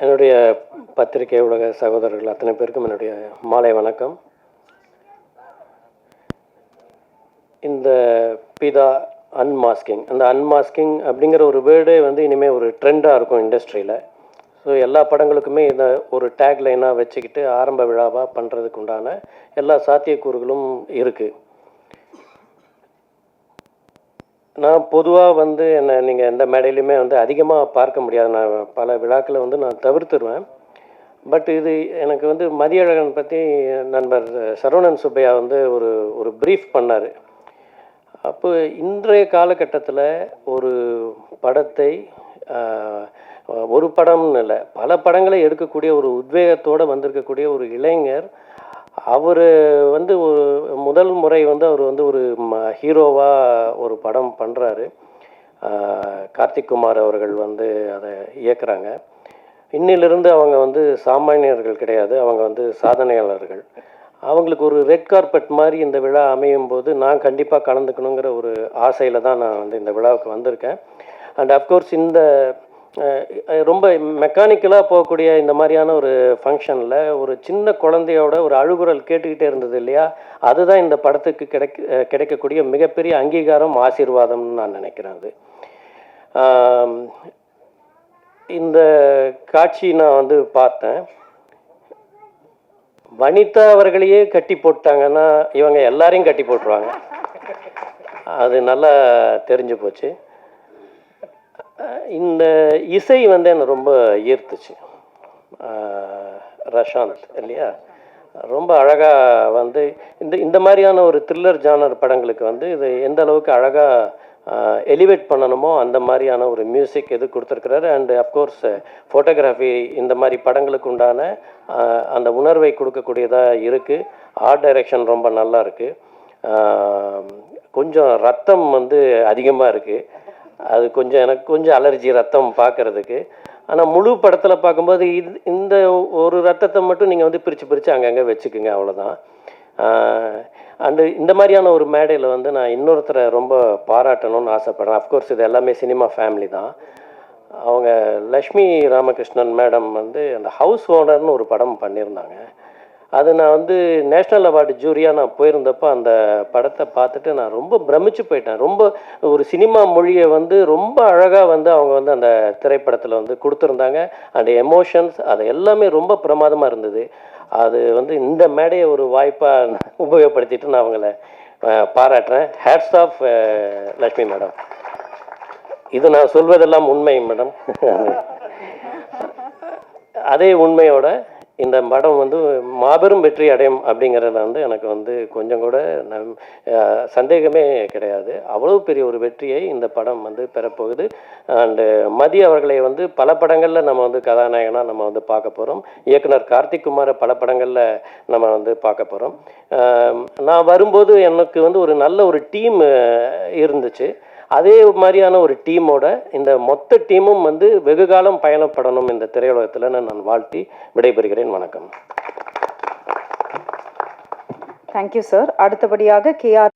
என்னுடைய பத்திரிகை உலக சகோதரர்கள் அத்தனை பேருக்கும் என்னுடைய மாலை வணக்கம். இந்த பிதா அன்மாஸ்கிங் அந்த அன்மாஸ்கிங் அப்படிங்கிற ஒரு வேர்டே வந்து இனிமேல் ஒரு ட்ரெண்டாக இருக்கும் இண்டஸ்ட்ரியில் ஸோ எல்லா படங்களுக்குமே இதை ஒரு டேக் லைனாக வச்சுக்கிட்டு ஆரம்ப விழாவாக பண்ணுறதுக்கு உண்டான எல்லா சாத்தியக்கூறுகளும் இருக்குது நான் பொதுவாக வந்து என்னை நீங்கள் எந்த மேடையிலையுமே வந்து அதிகமாக பார்க்க முடியாது. நான் பல விழாக்களை வந்து நான் தவிர்த்துருவேன். பட் இது எனக்கு வந்து மதியழகன் பற்றி நண்பர் சரவணன் சுப்பையா வந்து ஒரு ஒரு ப்ரீஃப் பண்ணார். அப்போ இன்றைய காலகட்டத்தில் ஒரு படத்தை ஒரு படம்னு இல்லை பல படங்களை எடுக்கக்கூடிய ஒரு உத்வேகத்தோடு வந்திருக்கக்கூடிய ஒரு இளைஞர் அவர் வந்து ஒரு முதல் முறை வந்து அவர் வந்து ஒரு ஹீரோவாக ஒரு படம் பண்ணுறாரு கார்த்திக் குமார் அவர்கள் வந்து அதை இயக்குறாங்க. இன்னிலிருந்து அவங்க வந்து சாமானியர்கள் கிடையாது அவங்க வந்து சாதனையாளர்கள். அவங்களுக்கு ஒரு ரெட் கார்பெட் மாதிரி இந்த விழா அமையும் போது நான் கண்டிப்பாக கலந்துக்கணுங்கிற ஒரு ஆசையில் தான் நான் வந்து இந்த விழாவுக்கு வந்திருக்கேன். அண்ட் அஃப்கோர்ஸ் இந்த ரொம்ப மெக்கானிக்கலாக போகக்கூடிய இந்த மாதிரியான ஒரு ஃபங்க்ஷனில் ஒரு சின்ன குழந்தையோட ஒரு அழுகுரல் கேட்டுக்கிட்டே இருந்தது இல்லையா? அதுதான் இந்த படத்துக்கு கிடைக்க கிடைக்கக்கூடிய மிகப்பெரிய அங்கீகாரம் ஆசீர்வாதம்னு நான் நினைக்கிறேன் அது. இந்த காட்சி நான் வந்து பார்த்தேன். வனிதா அவர்களையே கட்டி போட்டாங்கன்னா இவங்க எல்லாரையும் கட்டி போட்டுருவாங்க. அது நல்லா தெரிஞ்சு போச்சு. இந்த இசை வந்து என்னை ரொம்ப ஈர்த்துச்சு. ரஷாந்த் இல்லையா? ரொம்ப அழகாக வந்து இந்த இந்த மாதிரியான ஒரு த்ரில்லர் ஜானர் படங்களுக்கு வந்து இது எந்த அளவுக்கு அழகாக எலிவேட் பண்ணணுமோ அந்த மாதிரியான ஒரு மியூசிக் எது கொடுத்துருக்கிறாரு. அண்டு அஃப்கோர்ஸ் ஃபோட்டோகிராஃபி இந்த மாதிரி படங்களுக்கு உண்டான அந்த உணர்வை கொடுக்கக்கூடியதாக இருக்குது ஆர்ட் டைரக்ஷன் ரொம்ப நல்லா இருக்குது கொஞ்சம் ரத்தம் வந்து அதிகமாக இருக்குது அது கொஞ்சம் எனக்கு கொஞ்சம் அலர்ஜி ரத்தம் பார்க்கறதுக்கு. ஆனால் முழு படத்தில் பார்க்கும்போது இது இந்த ஒரு ரத்தத்தை மட்டும் நீங்கள் வந்து பிரித்து பிரித்து அங்கங்கே வச்சுக்குங்க அவ்வளோதான் அண்டு இந்த மாதிரியான ஒரு மேடையில் வந்து நான் இன்னொருத்தரை ரொம்ப பாராட்டணும்னு ஆசைப்பட்றேன். அஃப்கோர்ஸ் இது எல்லாமே சினிமா ஃபேமிலி தான். அவங்க லக்ஷ்மி ராமகிருஷ்ணன் மேடம் வந்து அந்த ஹவுஸ் ஓனர்னு ஒரு படம் பண்ணியிருந்தாங்க. அது நான் வந்து நேஷ்னல் அவார்டு ஜூரியாக நான் போயிருந்தப்போ அந்த படத்தை பார்த்துட்டு நான் ரொம்ப பிரமிச்சு போயிட்டேன். ரொம்ப ஒரு சினிமா மொழியை வந்து ரொம்ப அழகாக வந்து அவங்க வந்து அந்த திரைப்படத்தில் வந்து கொடுத்துருந்தாங்க. அந்த எமோஷன்ஸ் அது எல்லாமே ரொம்ப பிரமாதமாக இருந்தது. அது வந்து இந்த மேடையை ஒரு வாய்ப்பாக உபயோகப்படுத்திட்டு நான் அவங்கள பாராட்டுறேன். Hats off Lakshmi madam. இது நான் சொல்வதெல்லாம் உண்மை மேடம். அதே உண்மையோட இந்த படம் வந்து மாபெரும் வெற்றி அடையும் அப்படிங்கிறதுல வந்து எனக்கு வந்து கொஞ்சம் கூட நம் சந்தேகமே கிடையாது. அவ்வளோ பெரிய ஒரு வெற்றியை இந்த படம் வந்து பெறப்போகுது. அண்டு மதி அவர்களை வந்து பல படங்களில் நம்ம வந்து கதாநாயகனாக நம்ம வந்து பார்க்க போகிறோம் இயக்குனர் கார்த்திக் குமாரை பல படங்களில் நம்ம வந்து பார்க்க போகிறோம் நான் வரும்போது எனக்கு வந்து ஒரு நல்ல ஒரு டீம் இருந்துச்சு. அதே மாதிரியான ஒரு டீமோட இந்த மொத்த டீமும் வந்து வெகு காலம் பயணப்படணும் இந்த திரையுலகத்தில் நான் வாழ்த்தி விடைபெறுகிறேன். வணக்கம். தேங்க்யூ சார் அடுத்தபடியாக கேஆர்